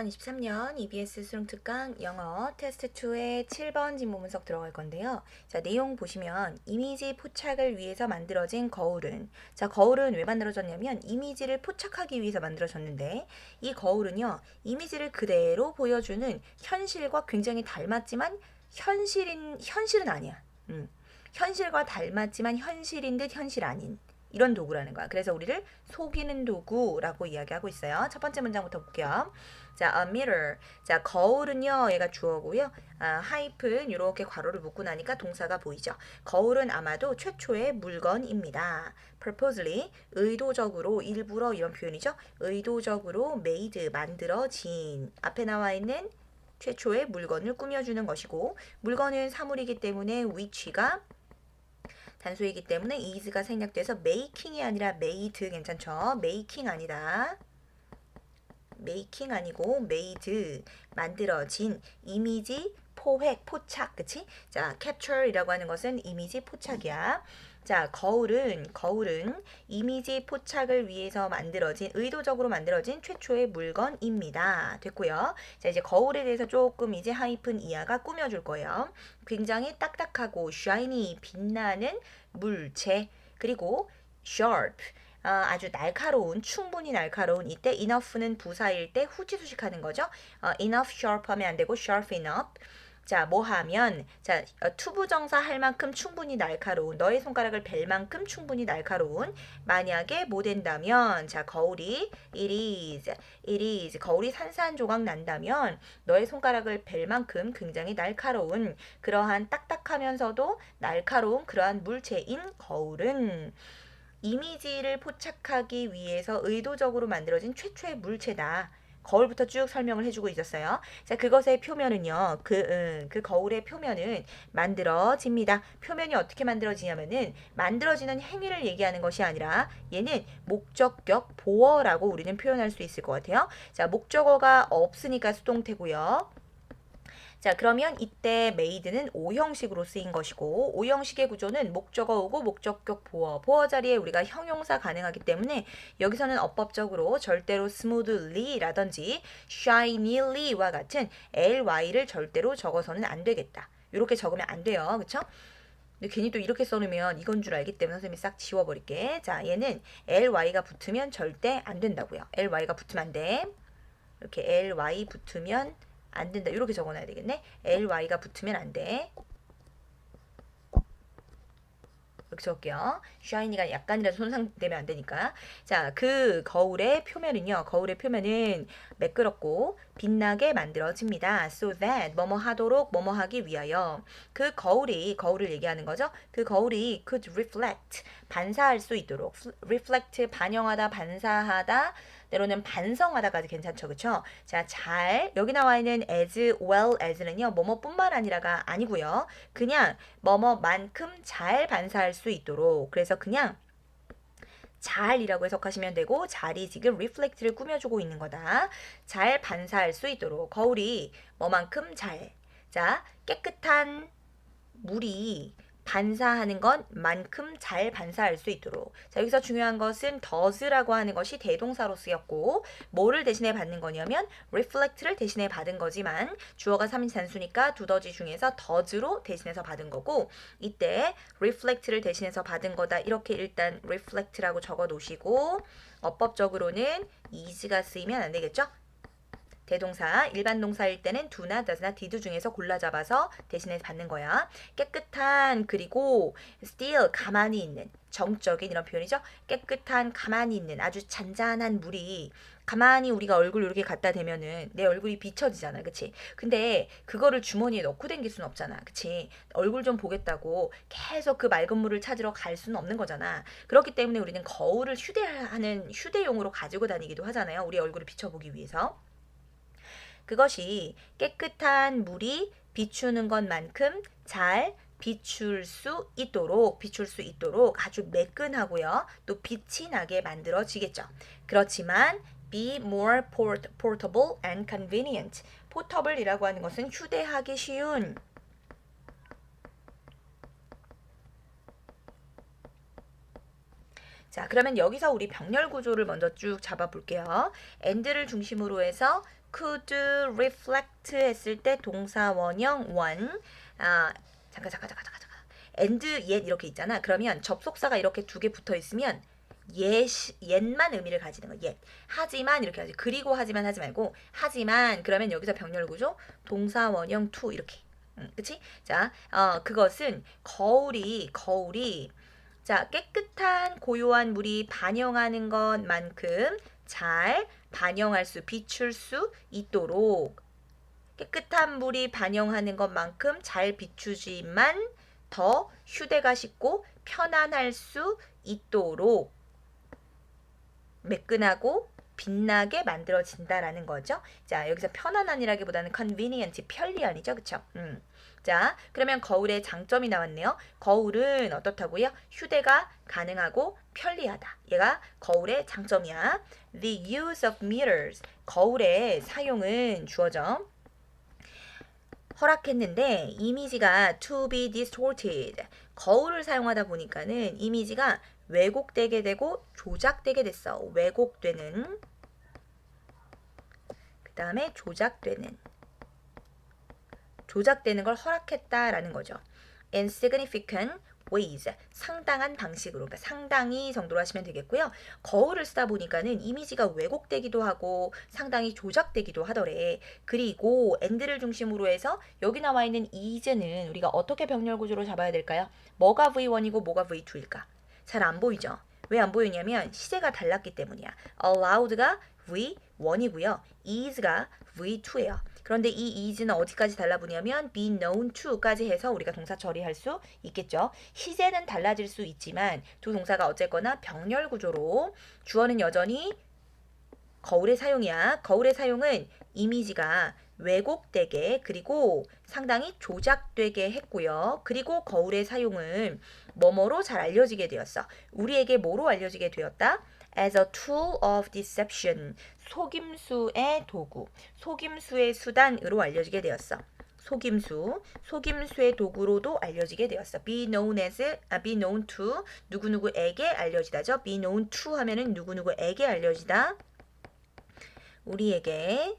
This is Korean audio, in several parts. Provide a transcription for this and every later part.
2023년 EBS 수능 특강 영어 테스트 2의 7번 진문 분석 들어갈 건데요. 자, 내용 보시면 이미지 포착을 위해서 만들어진 거울은 자, 거울은 왜 만들어졌냐면 이미지를 포착하기 위해서 만들어졌는데 이 거울은요. 이미지를 그대로 보여주는 현실과 굉장히 닮았지만 현실인 현실은 아니야. 음. 현실과 닮았지만 현실인 듯 현실 아닌 이런 도구라는 거야. 그래서 우리를 속이는 도구라고 이야기하고 있어요. 첫 번째 문장부터 볼게요. 자, a mirror. 자, 거울은요, 얘가 주어고요. 아, 하이픈 이렇게 괄호를 묶고 나니까 동사가 보이죠. 거울은 아마도 최초의 물건입니다. purposely 의도적으로 일부러 이런 표현이죠. 의도적으로 made 만들어진 앞에 나와 있는 최초의 물건을 꾸며주는 것이고 물건은 사물이기 때문에 which가 단수이기 때문에 is가 생략돼서 making이 아니라 made 괜찮죠? making 아니다. making 아니고 made 만들어진 이미지 포획 포착 그치? 자 capture이라고 하는 것은 이미지 포착이야. 자 거울은 거울은 이미지 포착을 위해서 만들어진 의도적으로 만들어진 최초의 물건입니다. 됐고요. 자 이제 거울에 대해서 조금 이제 하이픈 이하가 꾸며 줄 거예요. 굉장히 딱딱하고 shiny 빛나는 물체 그리고 sharp 어, 아주 날카로운 충분히 날카로운 이때 enough는 부사일 때 후치수식하는 거죠. 어, enough sharp 하면 안 되고 sharp enough. 자, 뭐 하면 자, 어, 투부정사 할 만큼 충분히 날카로운 너의 손가락을 벨 만큼 충분히 날카로운 만약에 못 된다면 자, 거울이 it is it is 거울이 산산 조각 난다면 너의 손가락을 벨 만큼 굉장히 날카로운 그러한 딱딱하면서도 날카로운 그러한 물체인 거울은 이미지를 포착하기 위해서 의도적으로 만들어진 최초의 물체다. 거울부터 쭉 설명을 해주고 있었어요. 자, 그것의 표면은요, 그, 음, 그 거울의 표면은 만들어집니다. 표면이 어떻게 만들어지냐면은, 만들어지는 행위를 얘기하는 것이 아니라, 얘는 목적격 보어라고 우리는 표현할 수 있을 것 같아요. 자, 목적어가 없으니까 수동태고요. 자, 그러면 이때 made는 오형식으로 쓰인 것이고 오형식의 구조는 목적어 오고 목적격 보어. 보어 자리에 우리가 형용사 가능하기 때문에 여기서는 어법적으로 절대로 smoothly라든지 shinyly와 같은 ly를 절대로 적어서는 안 되겠다. 이렇게 적으면 안 돼요. 그쵸? 근데 괜히 또 이렇게 써놓으면 이건 줄 알기 때문에 선생님이 싹 지워버릴게. 자, 얘는 ly가 붙으면 절대 안 된다고요. ly가 붙으면 안 돼. 이렇게 ly 붙으면 안 된다. 이렇게 적어놔야 되겠네. ly가 붙으면 안 돼. 이렇게 적을게요. shiny가 약간이라도 손상되면 안 되니까. 자, 그 거울의 표면은요. 거울의 표면은 매끄럽고 빛나게 만들어집니다. So that 뭐뭐 하도록 뭐뭐 하기 위하여 그 거울이 거울을 얘기하는 거죠. 그 거울이 could reflect 반사할 수 있도록 reflect 반영하다 반사하다 때로는 반성하다까지 괜찮죠. 그쵸? 자, 잘 여기 나와 있는 as well as는요. 뭐뭐뿐만 아니라가 아니고요. 그냥 뭐뭐만큼 잘 반사할 수 있도록 그래서 그냥 잘이라고 해석하시면 되고 잘이 지금 reflect를 꾸며주고 있는 거다. 잘 반사할 수 있도록 거울이 뭐만큼 잘. 자, 깨끗한 물이 반사하는 것만큼 잘 반사할 수 있도록. 자, 여기서 중요한 것은 does라고 하는 것이 대동사로 쓰였고 뭐를 대신에 받는 거냐면 reflect를 대신에 받은 거지만 주어가 3인 단수니까 두더지 중에서 does로 대신해서 받은 거고 이때 reflect를 대신해서 받은 거다. 이렇게 일단 reflect라고 적어 놓으시고 어법적으로는 is가 쓰이면 안 되겠죠? 대동사, 일반 동사일 때는 do나 does나 did 중에서 골라 잡아서 대신해서 받는 거야. 깨끗한 그리고 still 가만히 있는 정적인 이런 표현이죠. 깨끗한 가만히 있는 아주 잔잔한 물이 가만히 우리가 얼굴 이렇게 갖다 대면은 내 얼굴이 비춰지잖아. 그치? 근데 그거를 주머니에 넣고 댕길 수는 없잖아. 그치? 얼굴 좀 보겠다고 계속 그 맑은 물을 찾으러 갈 수는 없는 거잖아. 그렇기 때문에 우리는 거울을 휴대하는 휴대용으로 가지고 다니기도 하잖아요. 우리 얼굴을 비춰보기 위해서. 그것이 깨끗한 물이 비추는 것만큼 잘 비출 수 있도록 비출 수 있도록 아주 매끈하고요. 또 빛이 나게 만들어지겠죠. 그렇지만 be more port, portable and convenient. 포터블이라고 하는 것은 휴대하기 쉬운 자, 그러면 여기서 우리 병렬 구조를 먼저 쭉 잡아 볼게요. and를 중심으로 해서 could reflect 했을 때 동사 원형 one 아 잠깐 잠깐 잠깐 잠깐 잠깐 and yet 이렇게 있잖아. 그러면 접속사가 이렇게 두 개 붙어 있으면 옛 옛만 의미를 가지는 거 옛. 하지만 이렇게 하지. 그리고 하지만 하지 말고 하지만 그러면 여기서 병렬 구조 동사 원형 to 이렇게. 음, 그치? 자, 어, 그것은 거울이 거울이 자 깨끗한 고요한 물이 반영하는 것만큼 잘 반영할 수 비출 수 있도록 깨끗한 물이 반영하는 것만큼 잘 비추지만 더 휴대가 쉽고 편안할 수 있도록 매끈하고 빛나게 만들어진다라는 거죠. 자, 여기서 편안한이라기보다는 convenient, 편리한이죠. 그쵸? 음. 자, 그러면 거울의 장점이 나왔네요. 거울은 어떻다고요? 휴대가 가능하고 편리하다. 얘가 거울의 장점이야. The use of mirrors. 거울의 사용은 주어져. 허락했는데 이미지가 to be distorted. 거울을 사용하다 보니까는 이미지가 왜곡되게 되고 조작되게 됐어. 왜곡되는. 그 다음에 조작되는. 조작되는 걸 허락했다라는 거죠. insignificant ways 상당한 방식으로 그러니까 상당히 정도로 하시면 되겠고요. 거울을 쓰다 보니까는 이미지가 왜곡되기도 하고 상당히 조작되기도 하더래. 그리고 and를 중심으로 해서 여기 나와 있는 is는 우리가 어떻게 병렬 구조로 잡아야 될까요? 뭐가 V1이고 뭐가 V2일까? 잘 안 보이죠? 왜 안 보이냐면 시제가 달랐기 때문이야. allowed가 V1이고요. is가 V2예요. 그런데 이 is는 어디까지 달라붙냐면 be known to까지 해서 우리가 동사 처리할 수 있겠죠. 시제는 달라질 수 있지만 두 동사가 어쨌거나 병렬 구조로 주어는 여전히 거울의 사용이야. 거울의 사용은 이미지가 왜곡되게 그리고 상당히 조작되게 했고요. 그리고 거울의 사용은 뭐뭐로 잘 알려지게 되었어. 우리에게 뭐로 알려지게 되었다? As a tool of deception. 속임수의 도구, 속임수의 수단으로 알려지게 되었어. 속임수, 속임수의 도구로도 알려지게 되었어. be known as, 아, be known to 누구누구에게 알려지다죠. be known to 하면은 누구누구에게 알려지다. 우리에게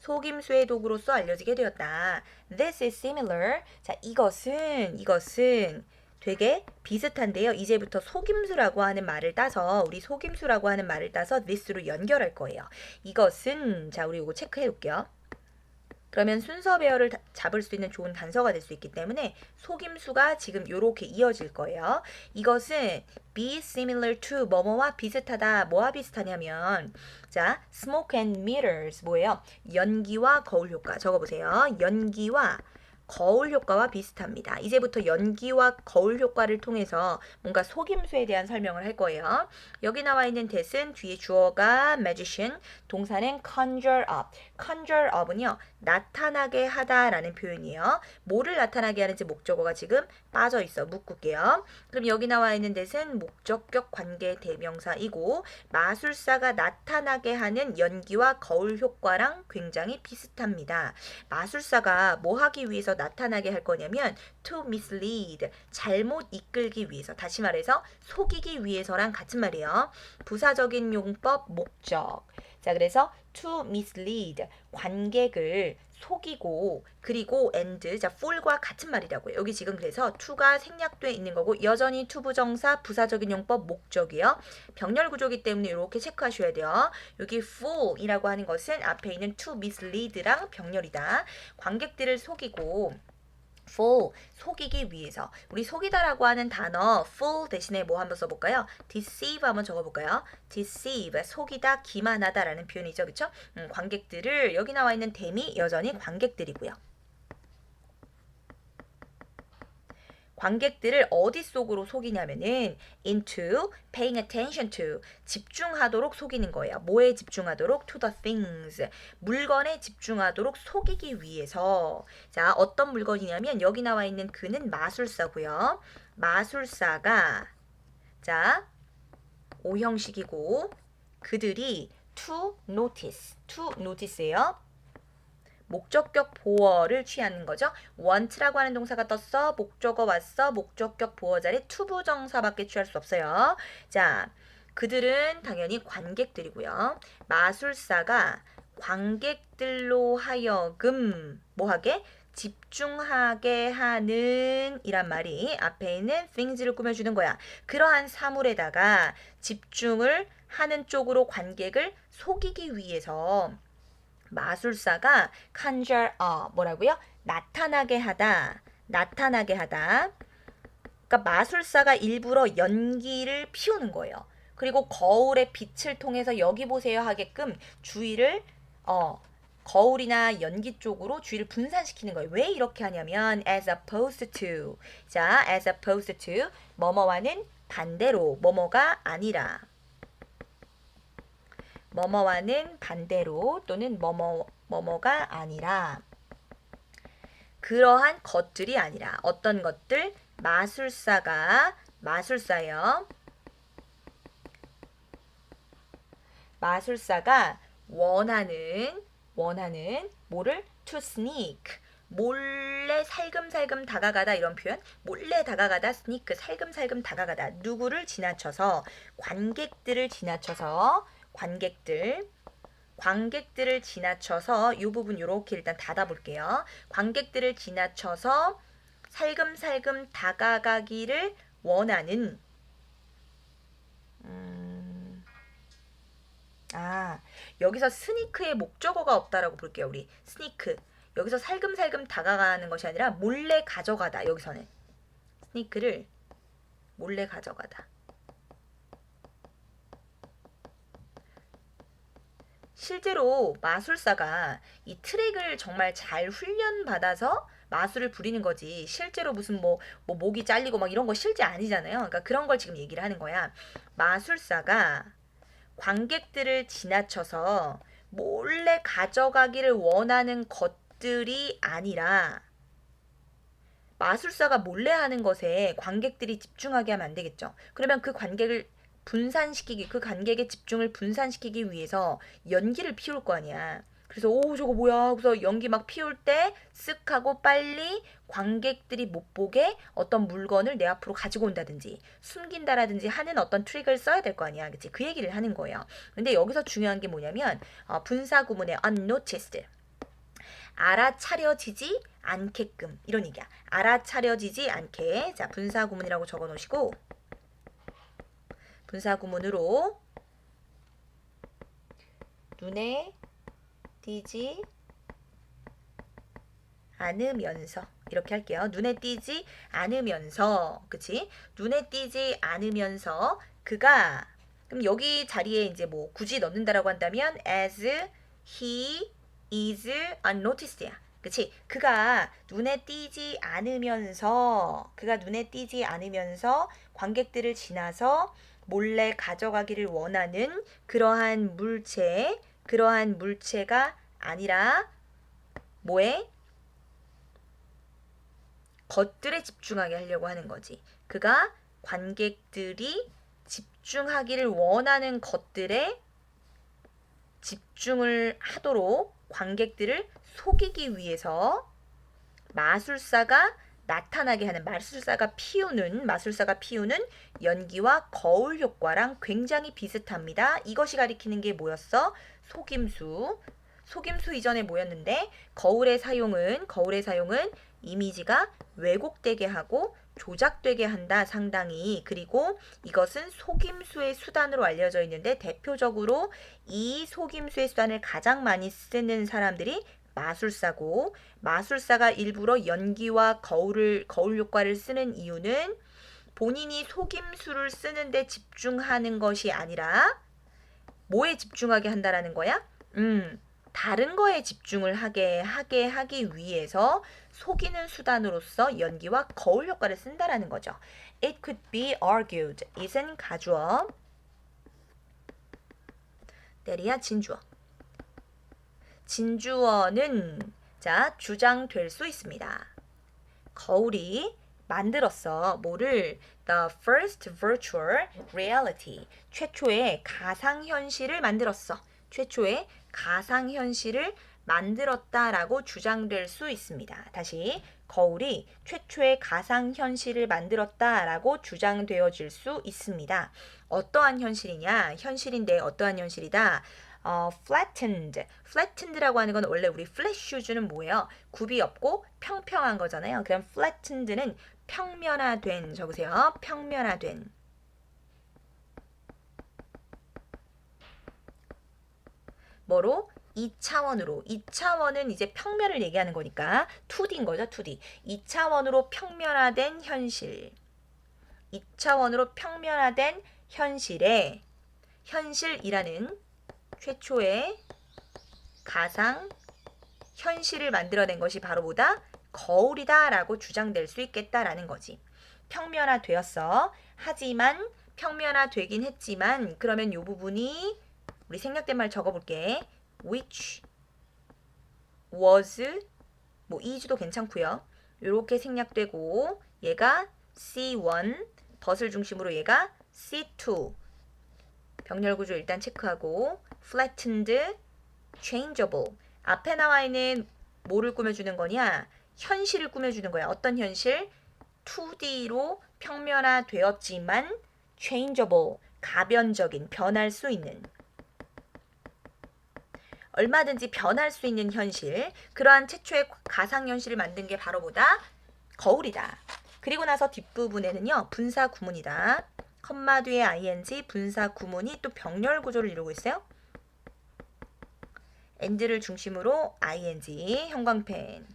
속임수의 도구로서 알려지게 되었다. This is similar. 자, 이것은 이것은 되게 비슷한데요. 이제부터 속임수라고 하는 말을 따서 우리 속임수라고 하는 말을 따서 this로 연결할 거예요. 이것은 자, 우리 이거 체크해 볼게요. 그러면 순서 배열을 다- 잡을 수 있는 좋은 단서가 될 수 있기 때문에 속임수가 지금 이렇게 이어질 거예요. 이것은 be similar to 뭐뭐와 비슷하다. 뭐와 비슷하냐면 자, smoke and mirrors 뭐예요? 연기와 거울 효과 적어 보세요. 연기와 거울 효과와 비슷합니다. 이제부터 연기와 거울 효과를 통해서 뭔가 속임수에 대한 설명을 할 거예요. 여기 나와 있는 대은 뒤에 주어가 magician, 동사는 conjure up. conjure up은요, 나타나게 하다라는 표현이에요. 뭐를 나타나게 하는지 목적어가 지금 빠져 있어. 묶을게요. 그럼 여기 나와 있는 대은 목적격 관계 대명사이고 마술사가 나타나게 하는 연기와 거울 효과랑 굉장히 비슷합니다. 마술사가 뭐 하기 위 해서 나타나게 할 거냐면 to mislead 잘못 이끌기 위해서 다시 말해서 속이기 위해서랑 같은 말이에요. 부사적인 용법 목적. 자, 그래서 to mislead 관객을 속이고 그리고 and 자 fool과 같은 말이라고요. 여기 지금 그래서 to가 생략돼 있는 거고 여전히 to 부정사 부사적인 용법 목적이요. 병렬 구조기 때문에 이렇게 체크하셔야 돼요. 여기 fool이라고 하는 것은 앞에 있는 to mislead랑 병렬이다. 관객들을 속이고 fool 속이기 위해서 우리 속이다라고 하는 단어 fool 대신에 뭐 한번 써볼까요? deceive 한번 적어볼까요? deceive 속이다 기만하다라는 표현이죠, 그렇죠? 음, 관객들을 여기 나와 있는 댐이 여전히 관객들이고요. 관객들을 어디 속으로 속이냐면은 into paying attention to 집중하도록 속이는 거예요. 뭐에 집중하도록 to the things 물건에 집중하도록 속이기 위해서 자 어떤 물건이냐면 여기 나와 있는 그는 마술사고요. 마술사가 자 오형식이고 그들이 to notice to notice예요. 목적격 보어를 취하는 거죠. want라고 하는 동사가 떴어. 목적어 왔어. 목적격 보어 자리 투부정사밖에 취할 수 없어요. 자, 그들은 당연히 관객들이고요. 마술사가 관객들로 하여금 뭐하게 집중하게 하는 이란 말이 앞에 있는 things를 꾸며주는 거야. 그러한 사물에다가 집중을 하는 쪽으로 관객을 속이기 위해서 마술사가 conjure up 뭐라고요? 나타나게 하다. 나타나게 하다. 그러니까 마술사가 일부러 연기를 피우는 거예요. 그리고 거울의 빛을 통해서 여기 보세요 하게끔 주의를 어 거울이나 연기 쪽으로 주의를 분산시키는 거예요. 왜 이렇게 하냐면 as opposed to 자 as opposed to 뭐뭐와는 반대로 뭐뭐가 아니라 뭐뭐와는 반대로 또는 뭐뭐 뭐뭐가 아니라 그러한 것들이 아니라 어떤 것들? 마술사가 마술사요. 마술사가 원하는 원하는 뭐를? To sneak. 몰래 살금살금 다가가다 이런 표현? 몰래 다가가다 sneak 살금살금 다가가다. 누구를 지나쳐서? 관객들을 지나쳐서 관객들 관객들을 지나쳐서 이 부분 이렇게 일단 닫아볼게요. 관객들을 지나쳐서 살금살금 다가가기를 원하는 음, 아 여기서 스니크의 목적어가 없다라고 볼게요. 우리 스니크 여기서 살금살금 다가가는 것이 아니라 몰래 가져가다 여기서는 스니크를 몰래 가져가다. 실제로 마술사가 이 트랙을 정말 잘 훈련받아서 마술을 부리는 거지. 실제로 무슨 뭐, 뭐 목이 잘리고 막 이런 거 실제 아니잖아요. 그러니까 그런 걸 지금 얘기를 하는 거야. 마술사가 관객들을 지나쳐서 몰래 가져가기를 원하는 것들이 아니라 마술사가 몰래 하는 것에 관객들이 집중하게 하면 안 되겠죠. 그러면 그 관객을 분산시키기, 그 관객의 집중을 분산시키기 위해서 연기를 피울 거 아니야. 그래서 오 저거 뭐야? 그래서 연기 막 피울 때 쓱 하고 빨리 관객들이 못 보게 어떤 물건을 내 앞으로 가지고 온다든지 숨긴다라든지 하는 어떤 트릭을 써야 될 거 아니야. 그치? 그 얘기를 하는 거예요. 근데 여기서 중요한 게 뭐냐면 어, 분사 구문의 unnoticed. 알아차려지지 않게끔. 이런 얘기야. 알아차려지지 않게. 자 분사 구문이라고 적어 놓으시고 분사 구문으로 눈에 띄지 않으면서 이렇게 할게요. 눈에 띄지 않으면서 그치? 눈에 띄지 않으면서 그가 그럼 여기 자리에 이제 뭐 굳이 넣는다라고 한다면 as he is unnoticed야. 그치? 그가 눈에 띄지 않으면서 그가 눈에 띄지 않으면서 관객들을 지나서 몰래 가져가기를 원하는 그러한 물체 그러한 물체가 아니라 뭐에 것들에 집중하게 하려고 하는 거지. 그가 관객들이 집중하기를 원하는 것들에 집중을 하도록 관객들을 속이기 위해서 마술사가 나타나게 하는 마술사가 피우는 마술사가 피우는 연기와 거울 효과랑 굉장히 비슷합니다. 이것이 가리키는 게 뭐였어? 속임수. 속임수 이전에 뭐였는데 거울의 사용은 거울의 사용은 이미지가 왜곡되게 하고 조작되게 한다 상당히 그리고 이것은 속임수의 수단으로 알려져 있는데 대표적으로 이 속임수의 수단을 가장 많이 쓰는 사람들이 마술사고 마술사가 일부러 연기와 거울을 거울 효과를 쓰는 이유는 본인이 속임수를 쓰는데 집중하는 것이 아니라 뭐에 집중하게 한다라는 거야? 음, 다른 거에 집중을 하게 하게 하기 위해서 속이는 수단으로서 연기와 거울 효과를 쓴다라는 거죠. It could be argued. it은 가주어. 때리야 진주어. 진주어는 자 주장될 수 있습니다. 거울이 만들었어. 뭐를 the first virtual reality 최초의 가상 현실을 만들었어. 최초의 가상 현실을 만들었다라고 주장될 수 있습니다. 다시 거울이 최초의 가상 현실을 만들었다라고 주장되어질 수 있습니다. 어떠한 현실이냐? 현실인데 어떠한 현실이다? 어, flattened. flattened라고 하는 건 원래 우리 flat shoes는 뭐예요? 굽이 없고 평평한 거잖아요. 그럼 flatted는 평면화된 적으세요. 평면화된. 뭐로? 2차원으로. 2차원은 이제 평면을 얘기하는 거니까 2D인 거죠, 2D. 2차원으로 평면화된 현실. 2차원으로 평면화된 현실에 현실이라는 최초의 가상 현실을 만들어낸 것이 바로 뭐다? 거울이다라고 주장될 수 있겠다라는 거지. 평면화 되었어. 하지만 평면화 되긴 했지만 그러면 이 부분이 우리 생략된 말 적어볼게. which was 뭐 is도 괜찮고요. 이렇게 생략되고 얘가 C1 덫을 중심으로 얘가 C2 병렬 구조 일단 체크하고 flattened, changeable 앞에 나와 있는 뭐를 꾸며주는 거냐? 현실을 꾸며주는 거야. 어떤 현실? 2D로 평면화 되었지만 changeable, 가변적인, 변할 수 있는 얼마든지 변할 수 있는 현실, 그러한 최초의 가상 현실을 만든 게 바로 뭐다? 거울이다. 그리고 나서 뒷부분에는요, 분사 구문이다. 컴마 뒤에 ing 분사 구문이 또 병렬 구조를 이루고 있어요. end를 중심으로 ing 형광펜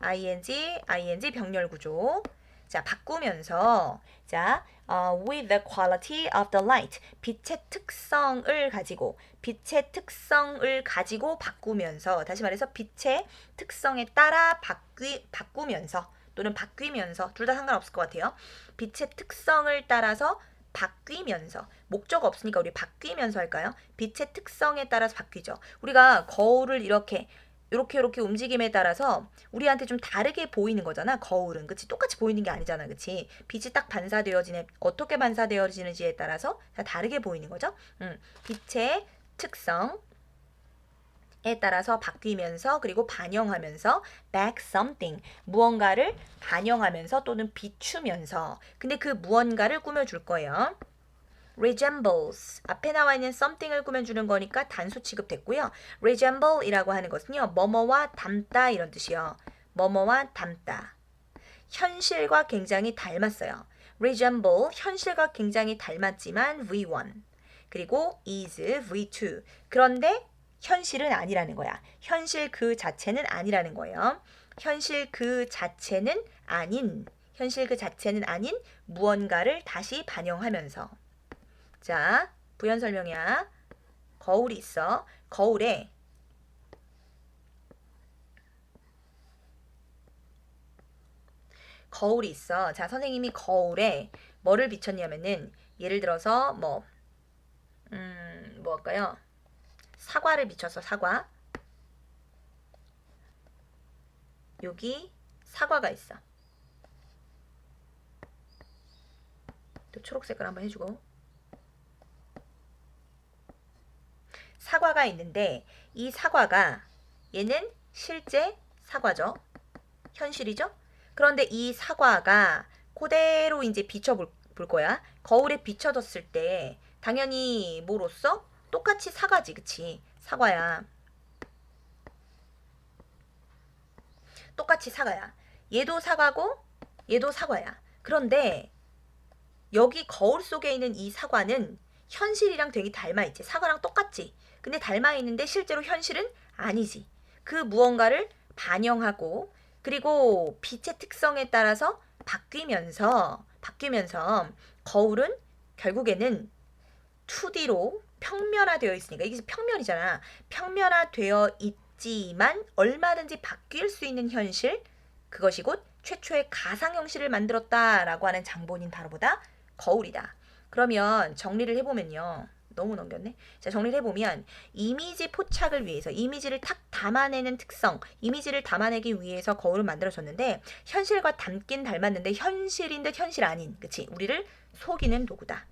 ing ing 병렬 구조 자 바꾸면서 자 어, with the quality of the light 빛의 특성을 가지고 빛의 특성을 가지고 바꾸면서 다시 말해서 빛의 특성에 따라 바뀌 바꾸면서 또는 바뀌면서 둘 다 상관없을 것 같아요. 빛의 특성을 따라서 바뀌면서 목적 없으니까 우리 바뀌면서 할까요? 빛의 특성에 따라서 바뀌죠. 우리가 거울을 이렇게 이렇게 이렇게 움직임에 따라서 우리한테 좀 다르게 보이는 거잖아. 거울은 그치 똑같이 보이는 게 아니잖아, 그치? 빛이 딱 반사되어지는 어떻게 반사되어지는지에 따라서 다 다르게 보이는 거죠. 음, 빛의 특성 에 따라서 바뀌면서 그리고 반영하면서 back something 무언가를 반영하면서 또는 비추면서 근데 그 무언가를 꾸며줄 거예요. resembles 앞에 나와 있는 something을 꾸며주는 거니까 단수 취급됐고요. resemble이라고 하는 것은요 뭐뭐와 닮다 이런 뜻이요. 뭐뭐와 닮다. 현실과 굉장히 닮았어요. resemble 현실과 굉장히 닮았지만 v1 그리고 is v2 그런데 현실은 아니라는 거야. 현실 그 자체는 아니라는 거예요. 현실 그 자체는 아닌, 현실 그 자체는 아닌 무언가를 다시 반영하면서. 자, 부연 설명이야. 거울이 있어. 거울에 거울이 있어. 자, 선생님이 거울에 뭐를 비췄냐면은 예를 들어서 뭐 음, 뭐 할까요? 사과를 비춰서 사과. 여기 사과가 있어. 또 초록색을 한번 해주고. 사과가 있는데 이 사과가 얘는 실제 사과죠. 현실이죠. 그런데 이 사과가 그대로 이제 비춰볼 볼 거야. 거울에 비춰졌을 때 당연히 뭐로써 똑같이 사과지, 그치? 사과야. 똑같이 사과야. 얘도 사과고, 얘도 사과야. 그런데 여기 거울 속에 있는 이 사과는 현실이랑 되게 닮아있지. 사과랑 똑같지. 근데 닮아있는데 실제로 현실은 아니지. 그 무언가를 반영하고, 그리고 빛의 특성에 따라서 바뀌면서, 바뀌면서 거울은 결국에는 2D로 평면화되어 있으니까 이게 평면이잖아. 평면화되어 있지만 얼마든지 바뀔 수 있는 현실 그것이 곧 최초의 가상 형식을 만들었다라고 하는 장본인 바로보다 거울이다. 그러면 정리를 해보면요. 너무 넘겼네. 자, 정리를 해보면 이미지 포착을 위해서 이미지를 탁 담아내는 특성, 이미지를 담아내기 위해서 거울을 만들어줬는데 현실과 닮긴 닮았는데 현실인 듯 현실 아닌, 그치? 우리를 속이는 도구다.